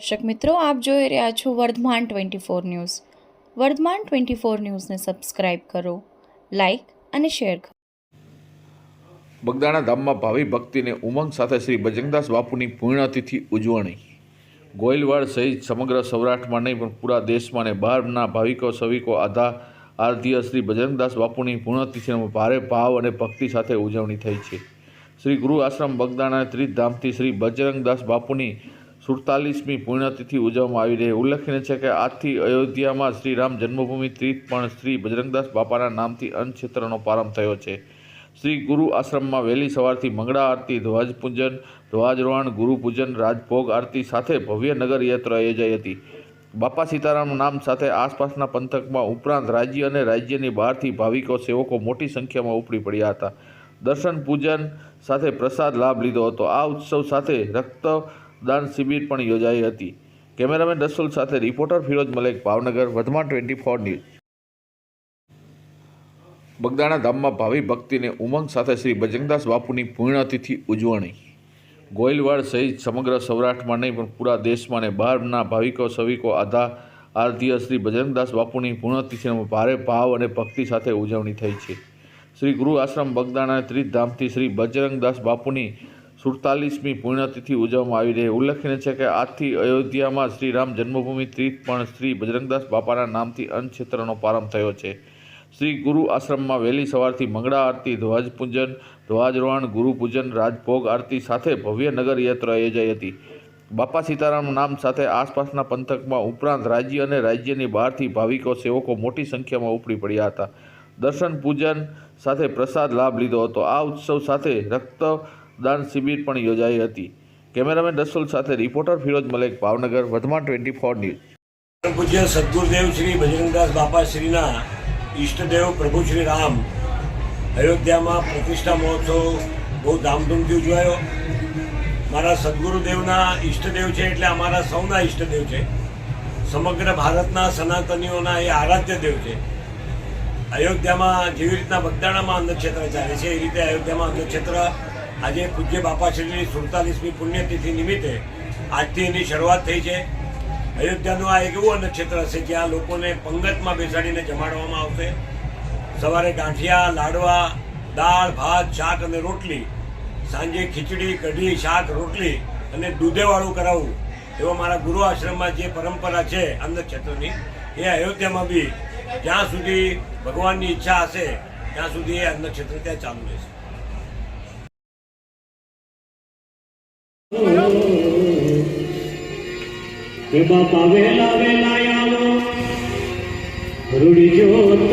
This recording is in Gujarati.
દર્શક મિત્રો, આપ જોઈ રહ્યા છો Vardhman twenty four news. Vardhman twenty four ન્યૂઝને સબસ્ક્રાઇબ કરો, લાઇક અને શેર કરો. બગદાણા ધામમાં ભાવિ ભક્તિને ઉમંગ સાથે શ્રી બજરંગદાસ બાપુની પુણ્યતિથિ ઉજવણી. ગોયલવાડ સહિત સમગ્ર સૌરાષ્ટ્રમાં નહીં, પણ પૂરા દેશમાં અને બહારના ભાવિકો, સવિકો, આધા આરતીય શ્રી બજરંગદાસ બાપુની પુણ્યતિથિનો ભારે ભાવ અને ભક્તિ સાથે ઉજવણી થઈ છે. શ્રી ગુરુ આશ્રમ બગદાણા ત્રિધામથી શ્રી બજરંગદાસ બાપુની સુડતાલીસમી પુણ્યતિથિ ઉજવવામાં આવી રહી. ઉલ્લેખનીય છે કે આજથી અયોધ્યામાં શ્રી રામ જન્મભૂમિ તીર્થ પણ શ્રી બજરંગદાસ બાપાના નામથી અન્નક્ષેત્રનો પ્રારંભ થયો છે. શ્રી ગુરુ આશ્રમમાં વહેલી સવારથી મંગળા આરતી ધ્વજપૂજન ધ્વજારોહણ ગુરુપૂજન રાજભોગ આરતી સાથે ભવ્ય નગર યાત્રા યોજાઈ હતી. બાપા સીતારામનું નામ સાથે આસપાસના પંથકમાં ઉપરાંત રાજ્ય અને રાજ્યની બહારથી ભાવિકો, સેવકો મોટી સંખ્યામાં ઉપડી પડ્યા હતા. દર્શન પૂજન સાથે પ્રસાદ લાભ લીધો હતો. આ ઉત્સવ સાથે રક્તદાન શિબિર પણ યોજાઈ હતી. કેમેરામેન રસુલ સાથે reporter Firoz Malek, Bhavnagar, Vardhman twenty four news. Bagdana ધામમાં ભાવિ ભક્તિને ઉમંગ સાથે શ્રી બજરંગદાસ બાપુની પુણ્યતિથિ ઉજવણી. ગોયલવાડ સહિત સમગ્ર સૌરાષ્ટ્રમાં નહીં, પણ પૂરા દેશમાં અને બહારના ભાવિકો, સવિકો, આધા, આરતીય શ્રી બજરંગદાસ બાપુની પુણ્યતિથિનો ભારે ભાવ અને ભક્તિ સાથે ઉજવણી થઈ છે. શ્રી ગુરુ આશ્રમ બગદાણા ત્રિધામથી શ્રી બજરંગદાસ બાપુની સુડતાલીસમી પુણ્યતિથિ ઉજવવામાં આવી રહી. ઉલ્લેખનીય છે કે આજથી અયોધ્યામાં શ્રી રામ જન્મભૂમિ તીર્થ પણ શ્રી બજરંગદાસ બાપાના નામથી અન્નક્ષેત્રનો પ્રારંભ થયો છે. શ્રી ગુરુ આશ્રમમાં વહેલી સવારથી મંગળા આરતી ધ્વજપૂજન ધ્વજારોહણ ગુરુપૂજન રાજભોગ આરતી સાથે ભવ્ય નગર યાત્રા યોજાઈ હતી. બાપા સીતારામ નામ સાથે આસપાસના પંથકમાં ઉપરાંત રાજ્ય અને રાજ્યની બહારથી ભાવિકો, સેવકો મોટી સંખ્યામાં ઉપડી પડ્યા હતા. દર્શન પૂજન સાથે પ્રસાદ લાભ લીધો હતો. આ ઉત્સવ સાથે રક્તદાન શિબિર પણ યોજાઈ હતી. કેમેરામેન રસુલ સાથે reporter Firoz Malek, Bhavnagar, Vardhman twenty four news. પૂજ્ય સદગુરુદેવ શ્રી બજરંગદાસ બાપા શ્રીના ઈષ્ટદેવ પ્રભુ શ્રી રામ અયોધ્યામાં પ્રતિષ્ઠા મહોત્સવ બહુ ધામધૂમથી ઉજવાયો. મારા સદગુરુદેવના ઈષ્ટદેવ છે એટલે અમારા સૌના ઈષ્ટદેવ છે. સમગ્ર ભારતના સનાતનીઓના એ આરાધ્ય દેવ છે. અયોધ્યામાં જેવી રીતના બગદાણામાં અંધક્ષેત્ર ચાલે છે, એ રીતે અયોધ્યામાં અન્નક્ષેત્ર આજે પૂજ્ય બાપાશ્રીની સુડતાલીસમી પુણ્યતિથિ નિમિત્તે આજથી એની શરૂઆત થઈ છે. અયોધ્યાનું આ એક એવું ક્ષેત્ર હશે જ્યાં લોકોને પંગતમાં બેસાડીને જમાડવામાં આવશે. સવારે ગાંઠિયા, લાડવા, દાળ, ભાત, શાક અને રોટલી, સાંજે ખીચડી, કઢી, શાક, રોટલી અને દૂધેવાળું કરાવવું. એવો મારા ગુરુ આશ્રમમાં જે પરંપરા છે અન્નક્ષેત્રની, એ અયોધ્યામાં બી જ્યાં સુધી ભગવાનની ઈચ્છા હશે, ત્યાં સુધી એ અન્નક્ષેત્ર ત્યાં ચાલુ રહેશે. કે બાપા વેલા વેલા આવો. રૂડી જોત